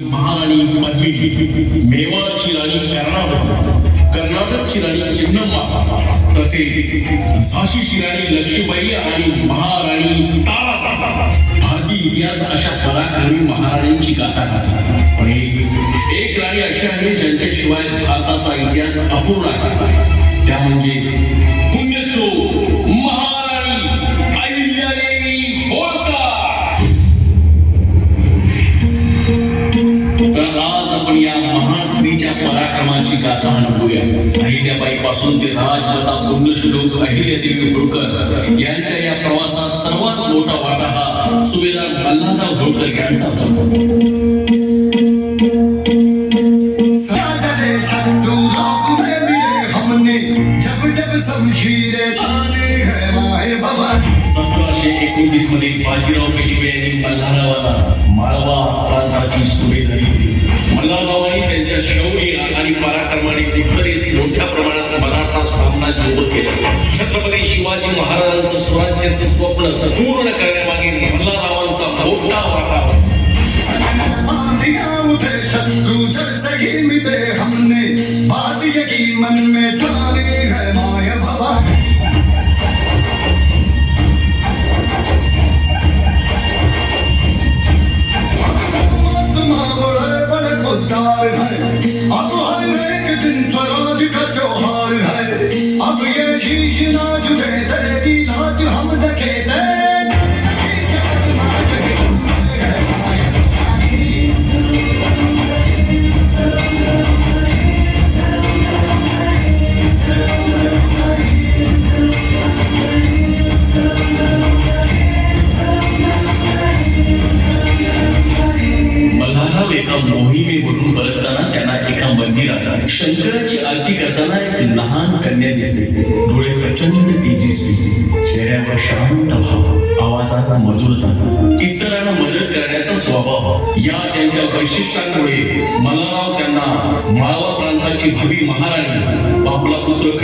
महाराणी पद्मिनी मेवाडची राणी कर्णावती कर्नाटकची राणी चिन्नम्मा तसेच झाशीची राणी लक्ष्मीबाई आणि महाराणी तारा भारतीय इतिहास अशा पराक्रमी महाराणींची गाथा आहे पण एक एक राणी अशी आहे ज्यांच्याशिवाय भारताचा इतिहास अपूर्ण आहे. त्या म्हणजे पराक्रमाची गाथा अनुभवूया अहिल्याबाई पासून ते राजमाता पुण्यश्लोक अहिल्या देवी होळकर यांच्या या प्रवासात सर्वात मोठा वाटा हा सुभेदार मल्हारराव होळकर यांचा होता. एकोणतीसमध्ये बाजीराव पेशवे यांनी मल्हाररावांना माळवा प्रांताची सुभेदारी दिली. मल्हाररावांनी त्यांच्या शौर्य आणि पराक्रमाने उत्तरेस मोठ्या प्रमाणात मराठा साम्राज्य उभं केलं. छत्रपती शिवाजी महाराजांचं स्वराज्याचं स्वप्न पूर्ण करण्यामागे मल्हाररावांचा मोठा वाटा शत्रु जैसे ही मिटे हमने बात यही मन में ठाने।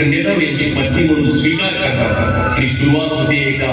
खंडेराव यांची पत्नी म्हणून स्वीकार करतात ही सुरुवात होते एका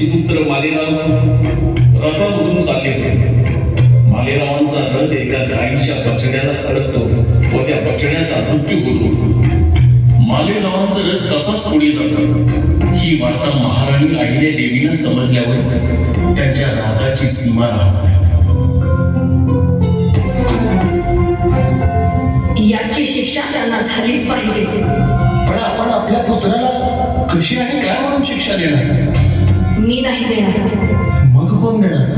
सुपुत्र मालेराव रथामधून चालले होते. मालेरावांचा रथ एका गायीच्या बछड्याला थडकतो व त्या बछड्याचा मृत्यू होतो. मालेरावांचं रथ तसाच पुढे जातं. ही वार्ता महाराणी अहिल्या देवीनं समजल्यावर त्यांच्या रागाची सीमा राहत. नाही. याची शिक्षा त्यांना झालीच पाहिजे. पण आपण आपल्या पुत्राला कशी आहे काय म्हणून शिक्षा देणार? मी नाही देणार. मग कोण देणार?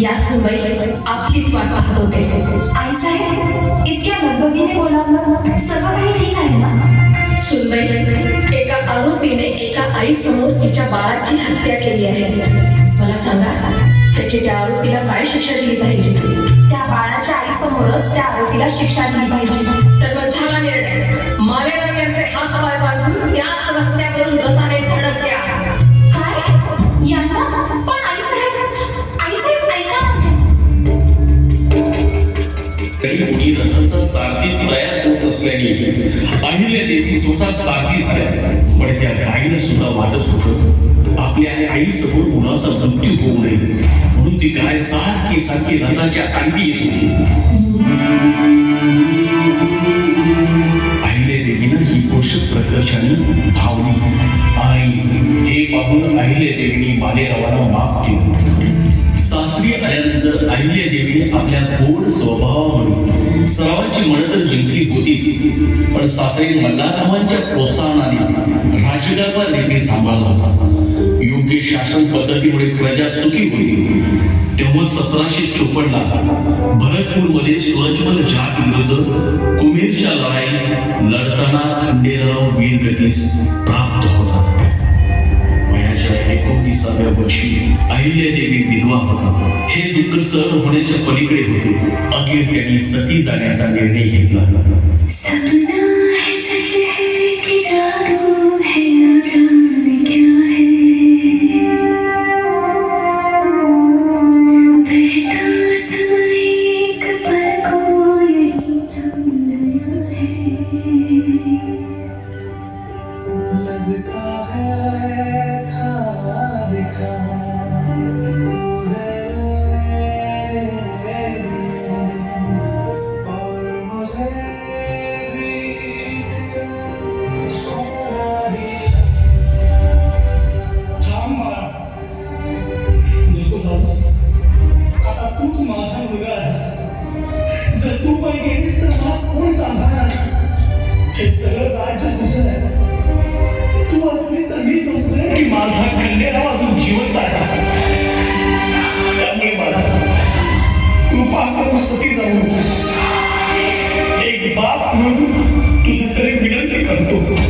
या सुनबाई आपलीच वाट पाहत होते. आई साहेब इतक्या लगबगीने बोलावलं सर्व काही ठीक आहे ना? सुनबाई एका आरोपीने एका आई समोर तिच्या बाळाची हत्या केली आहे. मला सांगा त्याची त्या आरोपीला काय शिक्षा दिली पाहिजे? त्या बाळाच्या आईसमोरच त्या आरोपीला शिक्षा दिली पाहिजे. तर मग झाला देवी झाल्या पण त्या गाईला सुद्धा वाटत होत आपल्या आईसमोर कुणाचा मृत्यू होऊ नये. म्हणून ती गाय सारखी सारखी रथाच्या आडवी येत होती. सासरी मल्हाररावांच्या प्रोत्साहनाने राजकारभार देखील सांभाळला होता. योग्य शासन पद्धतीमुळे प्रजा सुखी होती. तेव्हा सतराशे चोपन्न चोपन्नला भरतपूरमध्ये सूरजमल जाट विरुद्ध कुमेरच्या लढाई लढताना खंडेराव वीरगतीस प्राप्त होता. वयाच्या एकोणतीसाव्या वर्षी अहिल्यादेवी विधवा होता. हे दुःख सहन होण्याच्या पलीकडे होते. अखेर त्यांनी सती जाण्याचा निर्णय घेतला. कोण सांभाळणार? हे सगळं राज्य तुझं आहे. तू असलीस तर मी समजेन की माझा खंडेराव अजून जिवंत आहे. त्यामुळे मला कृपा करून सती जाऊ नकोस एक बाप म्हणून तुझ्याकडे विनंती करतो.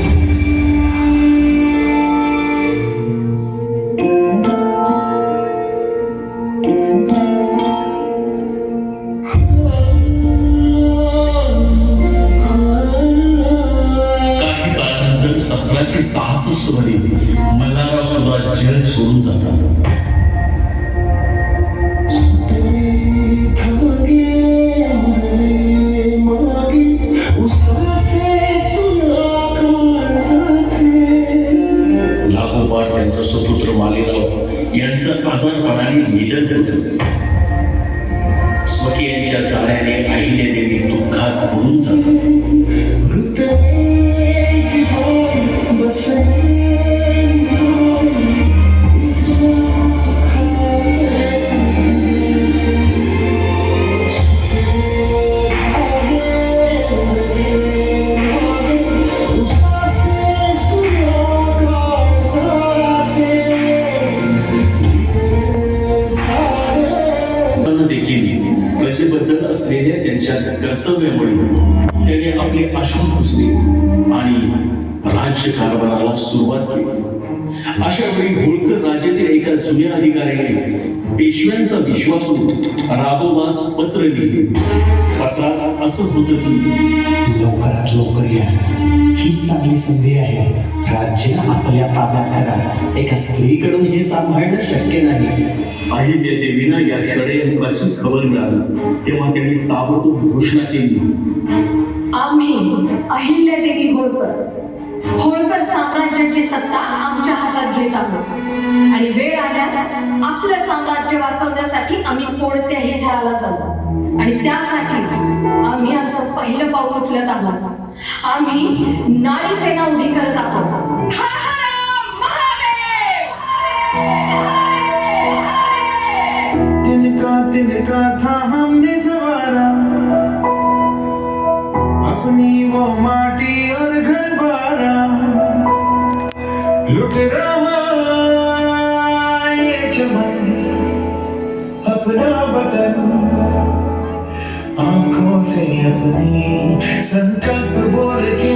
लागोपाठ त्यांचा सुपुत्र मालेगाव यांचं आजारपणाने निधन होत. स्वकीयांच्या जाण्याने आईने देवी दुःखात भरून जातात. जुन्या अधिकाऱ्याने पेशव्यांचा विश्वासू राघोबास पत्र लिहिले. पत्रात असं होतं की लवकरात लवकर या. ही चांगली संधी आहे. राज्य आपल्या ताब्यात करा. एका स्त्रीकडून हे सांभाळणं शक्य नाही. अहिल्या देवीनं या षडयंत्राची खबर मिळाली. तेव्हा त्यांनी ताबडतोब घोषणा केली. आम्ही अहिल्यादेवी होळकर होळकर साम्राज्याची सत्ता आमच्या हातात घेत आहोत. आणि वेळ आल्यास आपलं साम्राज्य वाचवण्यासाठी आम्ही कोणत्याही थराला जाऊ. आणि त्यासाठीच आम्ही आमचं पहिलं पाऊल उचलत आहोत. आम्ही नारी सेना उभी करत आहोत. செய்ய துணையே சங்கல்ப போல கே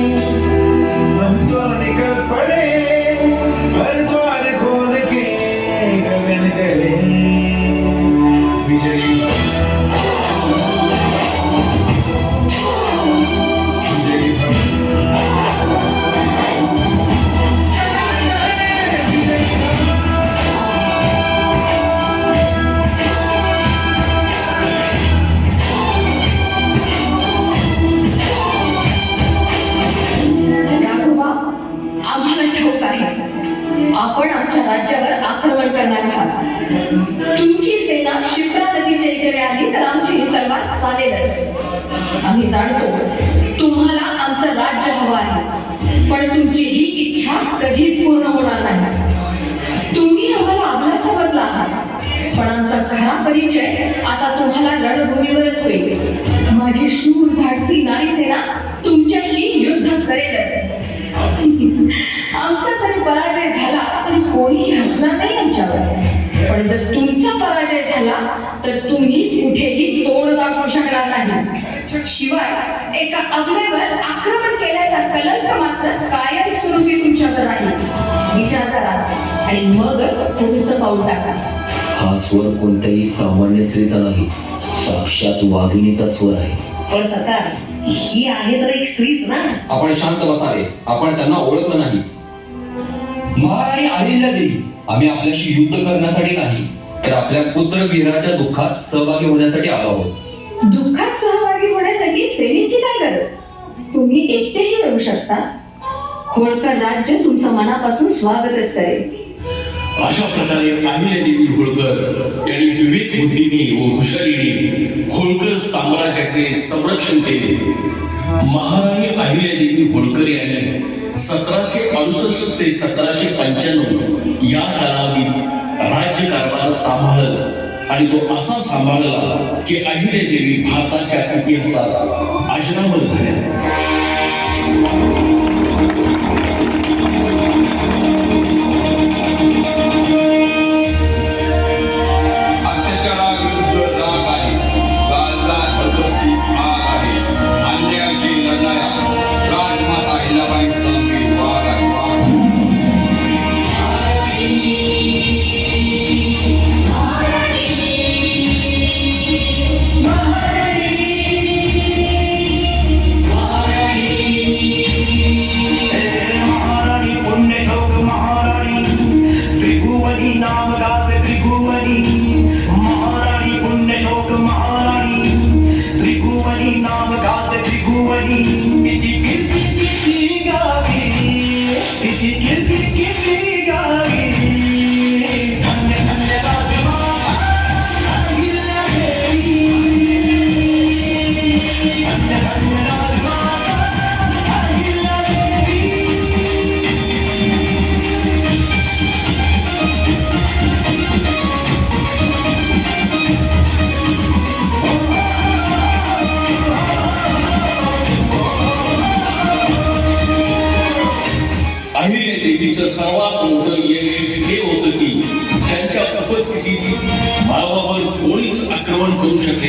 परिचय. आता तुम्हाला रणभूमीवरच होईल. माझी शूर धाडसी नारी सेना तुमच्याशी युद्ध करेलच. आमचा तरी पराजय झाला तरी कोणी हसणार नाही आमच्यावर. पण जर तुमचा पराजय झाला तर तुम्ही कुठेही तोंड दाखवू शकणार नाही. शिवाय एका अग्नेवर आक्रमण केल्याचा कलंक मात्र कायम स्वरूपी तुमच्यावर राहील. विचार करा आणि मगच पुढचं पाऊल टाका. हा स्वर कोणत्याही सामान्य स्त्रीचा नाही साक्षात वाघिणीचा स्वर आहे. पण सरकार ही आहे तर एक स्त्रीच ना. आपण शांत बसावे आपण त्यांना ओळखलं नाही. महाराणी अहिल्या देवी आम्ही आपल्याशी युद्ध करण्यासाठी नाही तर आपल्या पुत्र वीराच्या दुःखात सहभागी होण्यासाठी आलो आहोत. दुःखात सहभागी होण्यासाठी सेनेची काय गरज? तुम्ही एकटेही येऊ शकता. होळकर राज्य तुमचं मनापासून स्वागतच करेल. अशा प्रकारे अहिल्या देवी होळकर. यांनी विवेक बुद्धीने व हुशारीने होळकर साम्राज्याचे संरक्षण केले. महाराणी अहिल्या देवी होळकर यांनी सतराशे अडुसष्ट ते सतराशे पंच्याण्णव या कालावधीत राज्यकारभार सांभाळत आणि तो असा सांभाळला की अहिल्या देवी भारताच्या इतिहासात अजरामर झाल्या.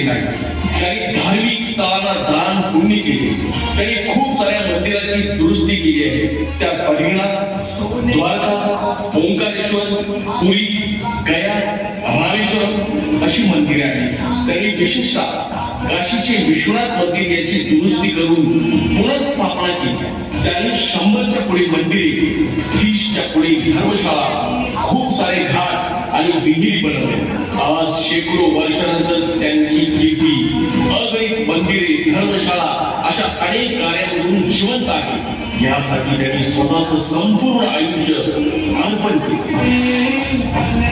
नाही त्यांनी धार्मिक स्थळांना दान पुण्य केले. त्यांनी खूप साऱ्या मंदिराची दुरुस्ती केली आहे. त्या परिणाम द्वारका ओंकारेश्वर पुरी गया रामेश्वरम अशी मंदिरे आहेत. त्यांनी विशेषतः काशीचे विश्वनाथ मंदिर याची दुरुस्ती करून पुनर्स्थापना केली. त्यांनी शंभरच्या पुढे मंदिरे तीसच्या पुढे धर्मशाळा खूप सारे घाट आणि विहीर बनवले आज शेकडो वर्षानंतर त्यांची लिपी अगणित मंदिरे धर्मशाळा अशा अनेक कार्यामधून जिवंत आहे. यासाठी त्यांनी स्वतःच संपूर्ण आयुष्य अर्पण केले.